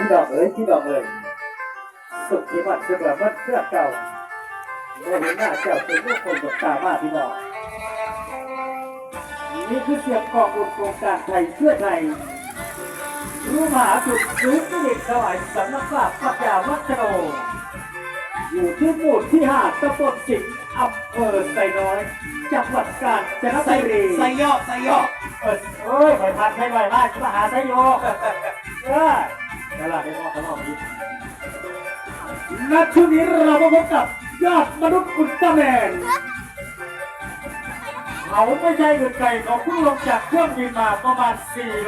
พี่ดอกเอ๋ยพี่ดอกเอ๋ยสุดที่มันสุดแบบมันเครื่องเก่าโมเห็นหน้าเจ้าเป็นลูกคนกับตามากพี่น้องนี่คือเสียงกองบุญโครงการไทยเพื่อไทยรู้มหาจุดซื้อที่เด็กสมัยสำนักปราบปัญญาวัฒโนอยู่ที่หมู่ที่ห้าตำบลสิงห์อำเภอไซน้อย จังหวัดกาญจนบุรีไซยอกไซยอกเออเอ้ยไปพันไปไหวมากมหาไซโยกเออ ตลาดไปมองข้างนอกดิณช่วงนี้เรามาพบกับยอดมนุษย์อุลตร้าแมนเขาไม่ใช่อื่นไกลเขาเพิ่งลงจากเครื่องบินมาประมาณ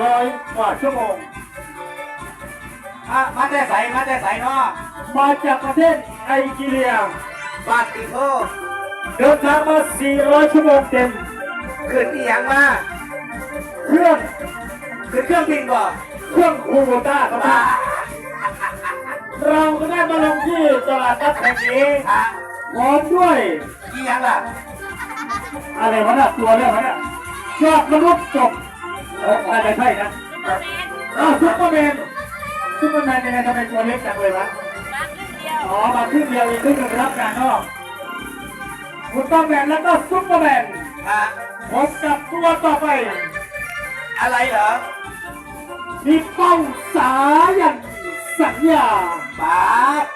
400 กว่าชั่วโมงอะมาแต่ใสมาแต่ใสเนาะมาจากประเทศไอจีเรีย บาติโทเดินทางมา 400 ชั่วโมงเต็ม ขึ้นอีหยังมา เครื่อง ขึ้นเครื่องบินบ่ เครื่องคูโบต้าครับท่านเราก็ได้มาลงที่ตลาดนัดแห่งนี้อะพร้อมด้วยอีหยังล่ะอะไรวะน่ะตัวเรื่องวะน่ะยอดมนุษย์จบเอออาจจะใช่นะอ้าวซุปเปอร์แมนซุปเปอร์แมนยังไงทำไมตัวเล็กจังเลยวะอ๋อมาครึ่งเดียวอีกครึ่งหนึ่งรับการนอกอุลตร้าแมนแล้วก็ซุปเปอร์แมนอะพบกับตัวต่อไป อะไรเหรอ มีเป้าสายันสัญญาบาส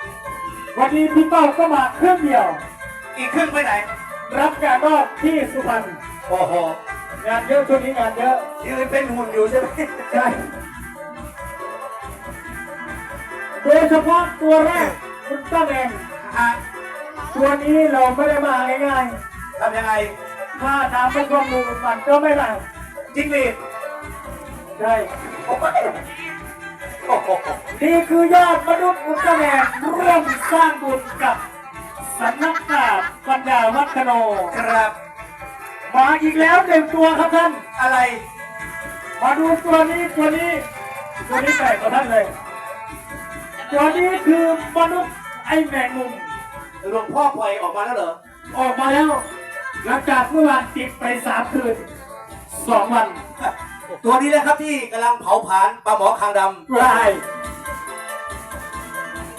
วันนี้พี่เป้าก็มาเครื่องเดียว อีกครึ่งไปไหน รับการนอกที่สุพรรณโอ้โหงานเยอะช่วงนี้งานเยอะ ยืนเป็นหุ่นอยู่ใช่ไหมใช่ โดยเฉพาะตัวแรกคุณตั้งเองอะตัวนี้เราไม่ได้มาง่ายทำยังไงๆถ้าตามไปข้อมูลมันก็ไม่ได้จิ้งหรีดใช่โอ้โหโอ้โห นี่คือยอดมนุษย์อุลตร้าแมนร่วมสร้างบุญกับสำนักดาบปัญญาวัฒโนครับ มาอีกแล้วหนึ่งตัวครับท่าน อะไร มาดูตัวนี้ตัวนี้ ตัวนี้แปลกกว่าท่านเลย ตัวนี้คือมนุษย์ไอแมงมุมหลวงพ่อปล่อยออกมาแล้วเหรอ ออกมาแล้ว หลังจากเมื่อวานติดไปสามคืนสองวัน ตัวนี้แหละครับที่กำลังเผาผลาญปลาหมอคางดำราย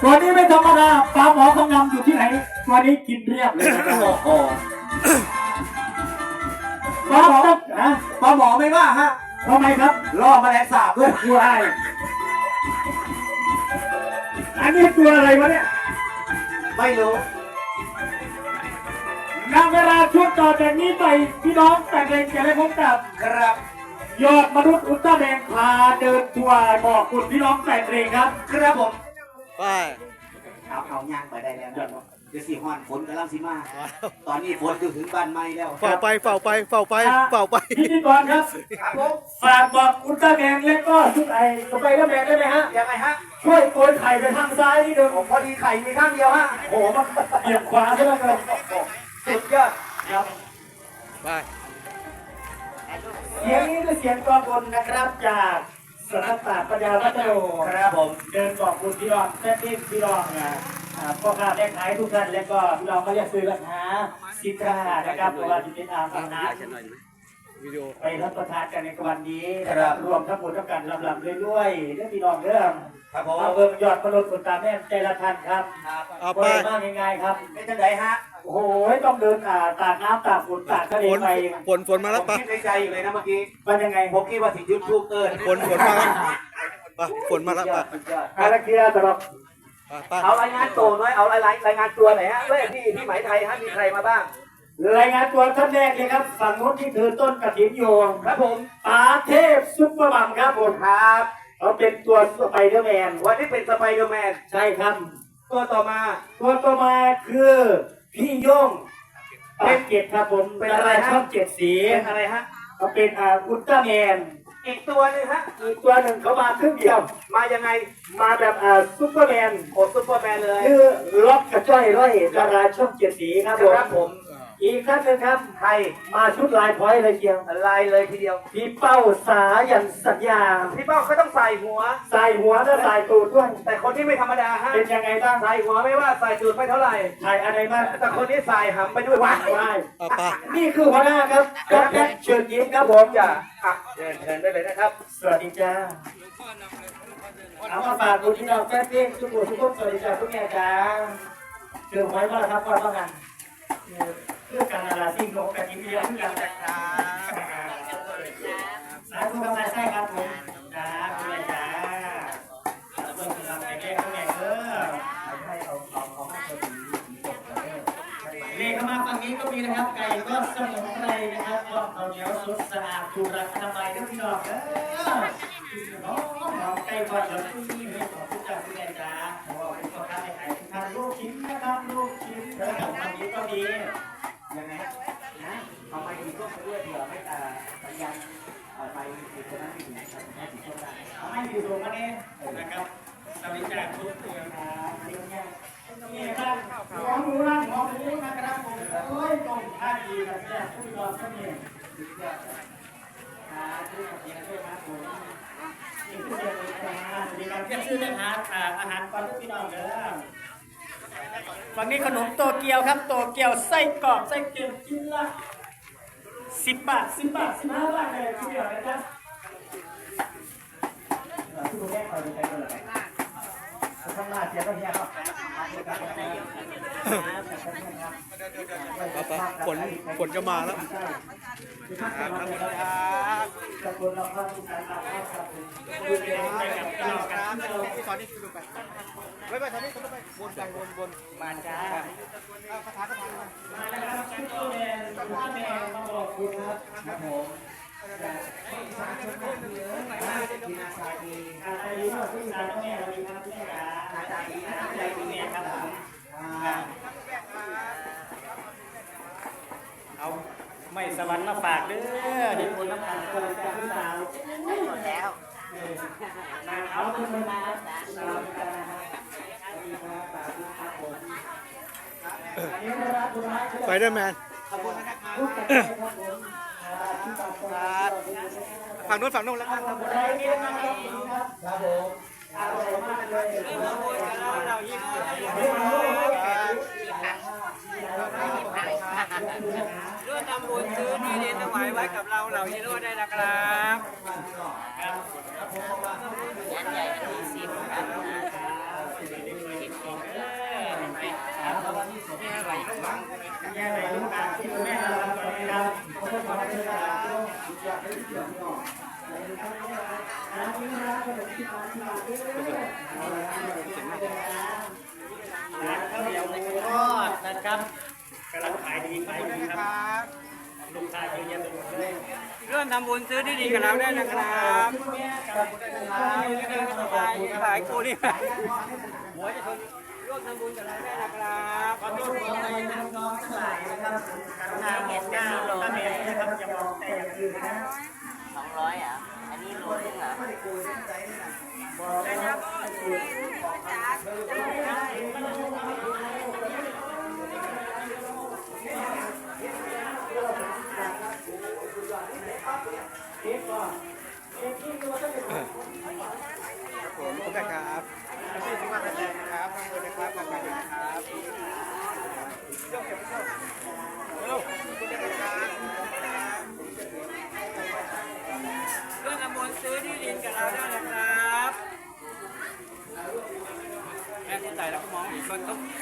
ตัวนี้ไม่ธรรมดาปลาหมอของนำอยู่ที่ไหนตัวนี้กินเรียบเลยนะครับโอ้โหปลาหมอฮะปลาหมอไม่ว่าฮะทำไมครับล่อแมลงสาบด้วยรายอันนี้ตัวอะไรวะเนี่ย ไม่รู้นำเวลาช่วงต่อจากนี้ไปพี่น้องแต่เด็กจะได้พบกับ ครับ ยอดมนุษย์อุลตร้าแมนพาเดินทัวร์บอกคุณพี่น้องแต่เด็กครับครับผมไปเอาเอาย่างไปได้แล้วนะเดี๋ยวสิฮ้อนฝนกำลังสิมา ตอนนี้ฝนอยู่ถึงบ้านไม่แล้วเฝ้าไปเฝ้าไปเฝ้าไปเฝ้าไปพิธีกรครับครับผมฝากบอกอุลตร้าแมนและก็ชุดไอสไปเดอร์แมนได้ไหมฮะยังไงฮะช่วยโกยไข่ไปทางซ้ายนิดนึงผมพอดีไข่มีข้างเดียวฮะโอ้โหมันเบี่ยงขวาซะแล้วเกินสุดยอดครับไปเสียงนี้คือเสียงกองบนนะครับจากสถานศาสตร์ปัญญาวัฒโนครับผมเดินบอกคุณพี่น้องแม่พี่พี่น้องนะอ่าพ่อค้าแม่ขายทุกท่านแล้วก็พี่น้องก็เรียกซื้อราคาสินค้านะครับเพราะว่าที่เป็นอาหารนะวิดีโอไปรับประทานกันในวันนี้นะครับรวมทั้งหมดทั้งกันลำลำเรื่อยๆเรื่องพี่น้องเรื่องครับผมมาเบิ่งยอดมนุษย์คนตาแม่ใจละทันครับครับเอาบ่ไปได้มากง่ายๆครับเป็นจังไดฮะ โอ้โหต้องเดินอ่าตากน้ำตากฝนตากทะเลฝนไปฝนฝนมาผแล้วมปะคิดในใจอยู่เลยนะเมื่อกี้มันยังไงผมคิดว่าสิยุดลูกเอิญฝนฝนมาแล้วปะฝนมาแล้วปะอะไรเกียร์สำหรับปะปะเอารายงานตัวหน่อยเอารายรายงานตัวหน่อยฮะเฮ้ยพี่พี่ไหมไทยฮะมีใครมาบ้างรายงานตัวท่านแรกเลยครับฝั่งนู้นที่ถือต้นกระถินโยงครับผมป๋าเทพซุปเปอร์มัมครับผมครับเขาเป็นตัวสไปเดอร์แมนวันนี้เป็นสไปเดอร์แมนใช่ครับตัวต่อมาตัวต่อมาคือ พี่โย่งเป็นเจ็ดครับผมเป็นอะไรฮะช่องเจ็ดสีเป็นอะไรฮะเขาเป็นอ่าอุลตร้าแมนอีกตัวหนึงฮะอีกตัวหนึ่งเขามาครึ่งเดียวมายังไงมาแบบอ่าซุปเปอร์แมนโคซุปเปอร์แมนเลยคือล็อกกระจ้อยร้อยดาราช่องเจ็ดสีครับผม ครับผม อีกท่านหนึ่งครับไทยมาชุดลายพร้อยเลยเชียวลายเลยทีเดียว พี่เป้าสายันสัญญา พี่เป้าเขาต้องใส่หัว ใส่หัวและใส่ตูดด้วยแต่คนที่ไม่ธรรมดาฮะเป็นยังไงบ้างใส่หัวไม่ว่าใส่จูดไม่เท่าไหร่ ใส่อะไรบ้างแต่คนนี้ใส่หำไปด้วยวะไม่เอาปะนี่คือหัวหน้าครับดรเชิญยิ้มครับผมจะอะเชิญเชิญได้เลยนะครับ สวัสดีจ้าเอามาฝากคุณพี่น้องแฟนเพลงทุกคนทุกคนสวัสดีจ้าทุกแม่จ้าเชิญไว้มาแล้วครับก่อนว่ากัน เรื่อการนาสิ่งของกันอีกเรื่องกันจ้าสาธุกำลังใจครับผมจ้าคุณแม่จ้าเพื่อนทำแต่แก้คุณแม่เออให้เอาเอาเอาให้คนเลขมาฝั่งนี้ก็มีนะครับ ไก่ก็สมุนไพรนะครับก็เอาเหนียวสดสะอาดถูกรักทำไมนะพี่น้องเออน้องน้องใกล้วันแล้วที่นี่ของ เอาให้อยู่ตรงกันเองนะครับสวัดีจ้าทุกท่านครับนี่ครับหอมหมูร้านหอมหมูนะครับผมโอ้ยตรงท่าดีแบบนี้ผู้ยอมก็มีสุดยอดครับทุกคนด้วยครับผมนี่คือเรื่องการสวัสดีครับเรียกชื่อเลยครับอาหารก่อนทุกพี่น้องเด้อฝั่งนี้ขนมโตเกียวครับ โตเกียวไส้กรอบไส้เกียวชิ้นละสิบบาทสิบบาทสิบห้าบาทเลยทีเดียวนะจ๊ะ ทุกแม่คอยดูใจกันเลยข้างหน้าเสียก็เฮียครับไปไปฝนฝนจะมาแล้วขอบคุณเราครับทุกท่านครับดูเองไปกับพี่น้องกันเราตอนนี้คือไปไปไปตอนนี้คุณไปวนไปวนวนมาจ้าคาถาคาถามาแล้วครับคุณแม่คุณแม่มาบอกคุณครับครับผมที่นาซาดี อาจารย์ดีมากที่อาจารย์แม่เราดีครับที่แม่อาจารย์ดีอาจารย์ดีแม่ครับผมเอาไม่สวรรค์มาฝากเด้อเห็นคนน้ำตาลเกินจากพี่าหมดแล้วนางเอาคุณมาสาวกันนะครับสดีครับสาธุครับผมนนี้นะครับคุณรักไปเดอร์แมนพูดกันครับ ฝั่งนู้นฝั่งนู้นแล้วกันครับได้เงี้ยนะครับครับผมอร่อยมาเยเรายิ่งร่วมทำบุญซื้อที่ดินถวายไว้กับเราเหล่าฮีโร่ได้นะครับย่ไปลูกตาที่แม่เราทำไปครับครับ ร้าน ข้าวเหนียวหมูทอดนะครับกำลังขายดีขายดีครับลูกค้าเยอะแยะไปหมดเลยร่วมทำบุญซื้อที่ดินกับเราได้นะครับขายกูนี่หัวจะชน ร่วมทำบุญกับเราได้นะครับขอโทษขออภัยน้องทั้งหลายนะครับกรุณาบอกหน้าตาเมย์นะครับอย่ามองแต่อย่างอื่นนะสองร้อยอะอันนี้โลนึงเหรอบอกนะครับเก็บก่อนเก็บที่ตัวต้องเป็นผมคุณแม่ครับ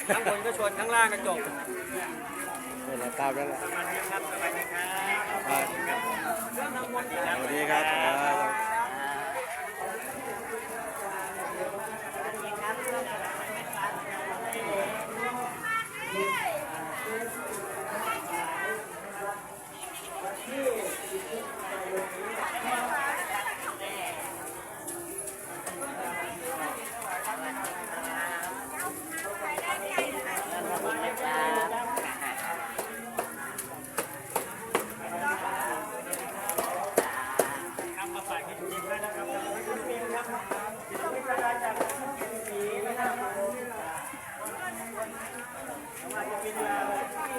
ข้างบนก็ชนข้างล่างก็จบนี่แหละตามนั่นแหละสวัสดีครับสวัสดีครับ ร่วมทำบุญ สวัสดีครับ ทำมาฝากกินจริงๆนะครับแล้วก็คุณฟิล์มครับต้องมีกระดาษจากคุณฟิล์มสีนะครับว่าจะเป็นร้านที่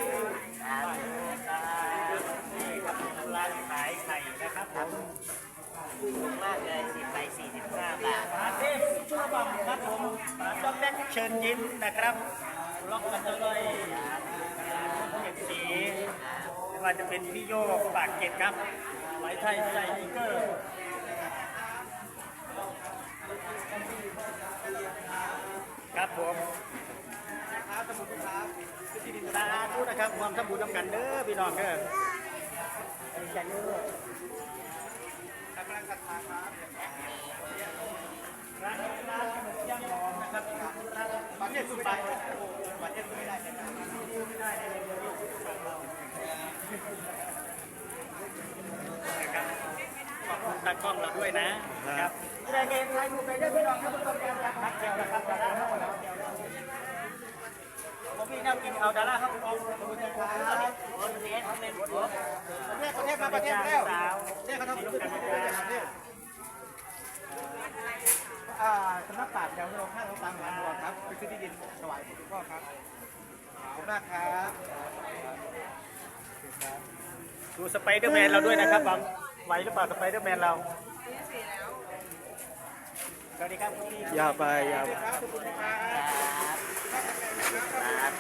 นี่ครับร้านขายไข่นะครับผม ถูกมากเลยสิบไปสี่สิบห้าบาท ปาเทพชั่วบังครับผมปาด็อกแดกเชิญยิ้มนะครับล็อกกันเลยเก็บสีไม่ว่าจะ เป็นพี่โยกปากเก็ดครับไหมไทยใจอีเกอร์ครับสมุนครับที่ดินสาธุนะครับ ความสมบูรณ์นำกันเด้อพี่น้องเด้อจันเด้อกำลังศรัทธาครับร้านร้านขนมย่างหอมนะครับร้านบัตรเนี่ยสุดไปบัตรเนี่ยไม่ได้ไม่ได้เลย ขอบคุณตากล้องเราด้วยนะครับแรงเองไลน์ดูไปได้พี่น้องครับทุกคนครับนักเที่ยวนะครับดาราครับผมพี่น้ำกินเอาดาราครับผมขอบคุณครับ คนเสียเขาเป็นหัว ประเทศประเทศมาประเทศแล้วประเทศเขาทำขึ้นประเทศประเทศอ่าสำนักปราชญ์แถวโรงข้างโรงตามหลวงบัวครับไปซื้อที่ดินถวายหลวงพ่อครับขอบคุณมากครับ ดู สไปเดอร์แมนเราด้วยนะครับบังไหวหรือเปล่าสไปเดอร์แมนเราสวัสดีครับพี่อย่าไปอย่าครับขอบคุณครับ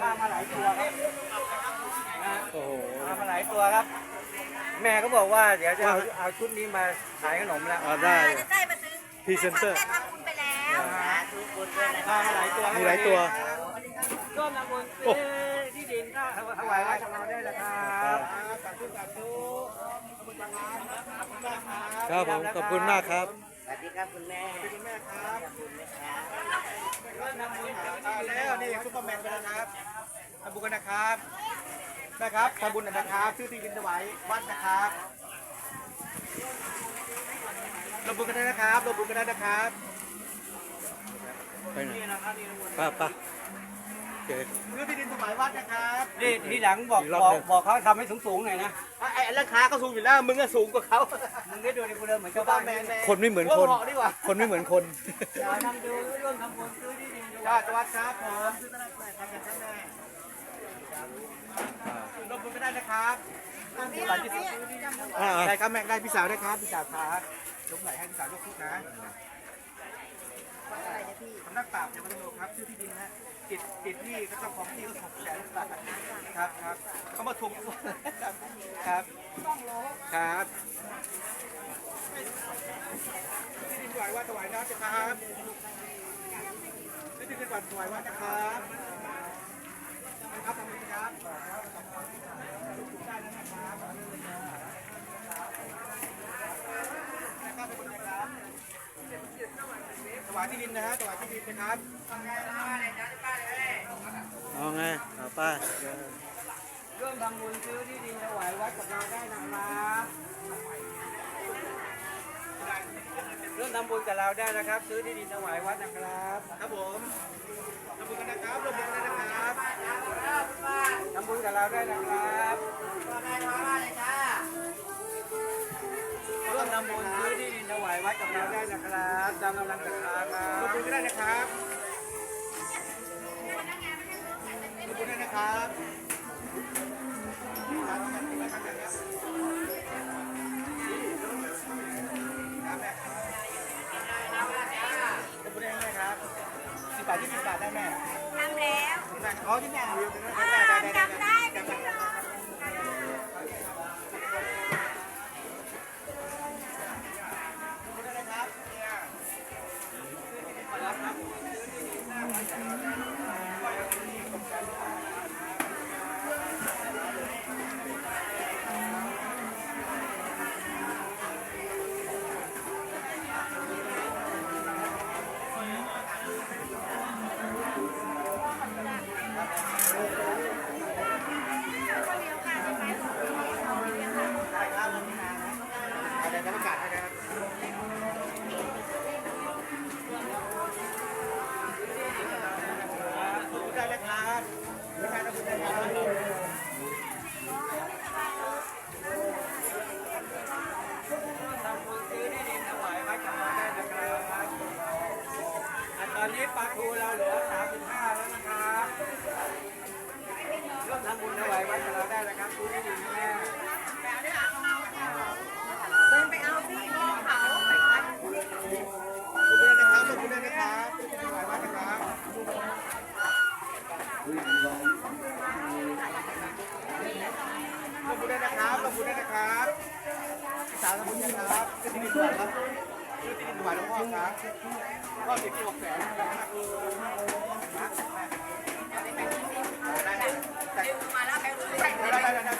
พามาหลายตัวครับโอ้โหพามาหลายตัวครับ แม่ก็บอกว่าเดี๋ยวจะเอาเอาชุดนี้มาขายขนมแล้วได้ได้มาซื้อ พรีเซนเตอร์ได้ทำบุญไปแล้วพามาหลายตัวมีหลายตัวร่วมทำบุญซื้อที่ดินก็ถวายไว้กับเราได้แล้วครับสาธุสาธุขอบคุณมากครับขอบคุณมากครับครับผมขอบคุณมากครับ สวัสดีครับคุณแม่ขอบคุณแม่ครับขอบคุณนะครับร่วมทำบุญเอาแล้วนี่ซุปเปอร์แมนไปแล้วครับทำบุญกันนะครับนะครับทำบุญกันนะครับซื้อที่ดินถวายวัดนะครับ ลงบุญกันได้นะครับลงบุญกันได้นะครับไปไหนนี่นะครับนี่ลงบุญป้าป้าโอเค ซื้อที่ดินถวายวัดนะครับนี่ทีหลังบอกบอกบอกเขาทำให้สูงๆหน่อยนะไอ้ราคาก็สูงอยู่แล้วมึงก็สูงกว่าเขามึงได้ดูในกูเดินเหมือนชาชาววบ้าบ้านนแมนคนไม่เหมือนคนเหาะดีกว่าคนไม่เหมือนคน ทำดูร่วมทำบุญซื้อที่ดินจ้าจังหวัดครับผมซื้อตลาดแปดทำกันแม่ลงทุน ไม่ได้นะครับหลายที่สุดอ่าได้ครับแม่ได้พี่สาวได้ครับพี่สาวครับยกไหล่ให้พี่สาวยกคุกนะสำนักปราบจะมาลงครับชื่อที่ดินฮะติดติดที่ก็เจ้าของที่ก็ถกแสนบาทครับครับเขามาทวงครับครับครับที่ดินถวายวัดถวายน้ำนะครับที่ดินถวายถวายวัดนะครับนะครับขอบคุณครับได้แล้วนะครับนะครับขอบคุณนะครับถ วายที่ดินนะฮะถวายที่ดินนะครับเอาไงเอาป้าร่วมทำบุญซื้อที่ดินถวายวัดกับเราได้นะครับร่วมทำบุญกับเราได้นะครับ ซื้อที่ดินถวายวัดนะครับ ครับผมทำบุญกันนะครับร่วมบุญกันนะครับทำบุญกับเราได้นะครับ วมทำบุญซื้อที่ดินถวายวัดกับเราได้นะครับตามกำลังศรัทธาครับร่วมบุญกันได้นะครับร่วมบุญได้นะครับจะพูดได้ไหมครับสิบบาทยี่สิบบาทได้ไหมทำแล้วแม่อ๋อที่แม่วิวได้อ่าได้ได้จำได้ นะครับคุณด้วยนะครับขอบุณด้วยนะครับพี่สาวลงบุด้วยนะครับซื้อที่ดินถวายครับซื้อที่ดินถวายหลวงพ่อครับก็สิบหกแสนนะครับได้ได้ได้ได้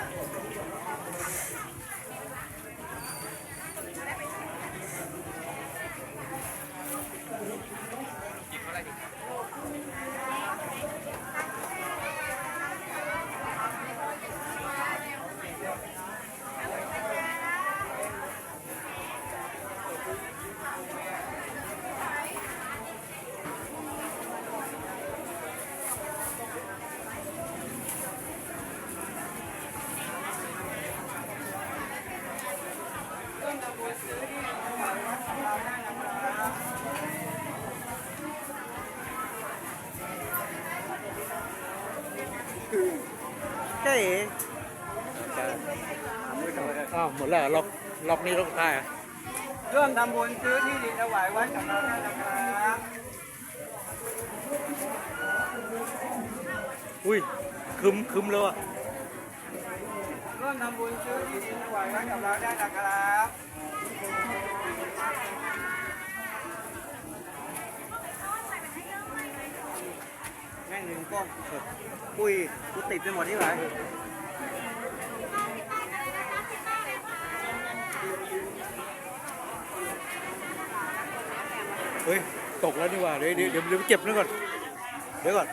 มดแล้วล็อกล็อกนี้ล็อกได้อะร่วมทำบุญซื้อที่ดินถวายวัดกับเราได้นะครับอุ้ยคึมคึมแล้วอะร่วมทำบุญซื้อที่ดินถวายวัดกับเราได้นะครับแม่งหนึ่งกล้องปุ้ยกูติดไปหมดที่ไหน เฮ้ย ตกแล้วนี่ว่า เดี๋ยวเดี๋ยวเดี๋ยวเจ็บนั่นก่อน เดี๋ยวก่อน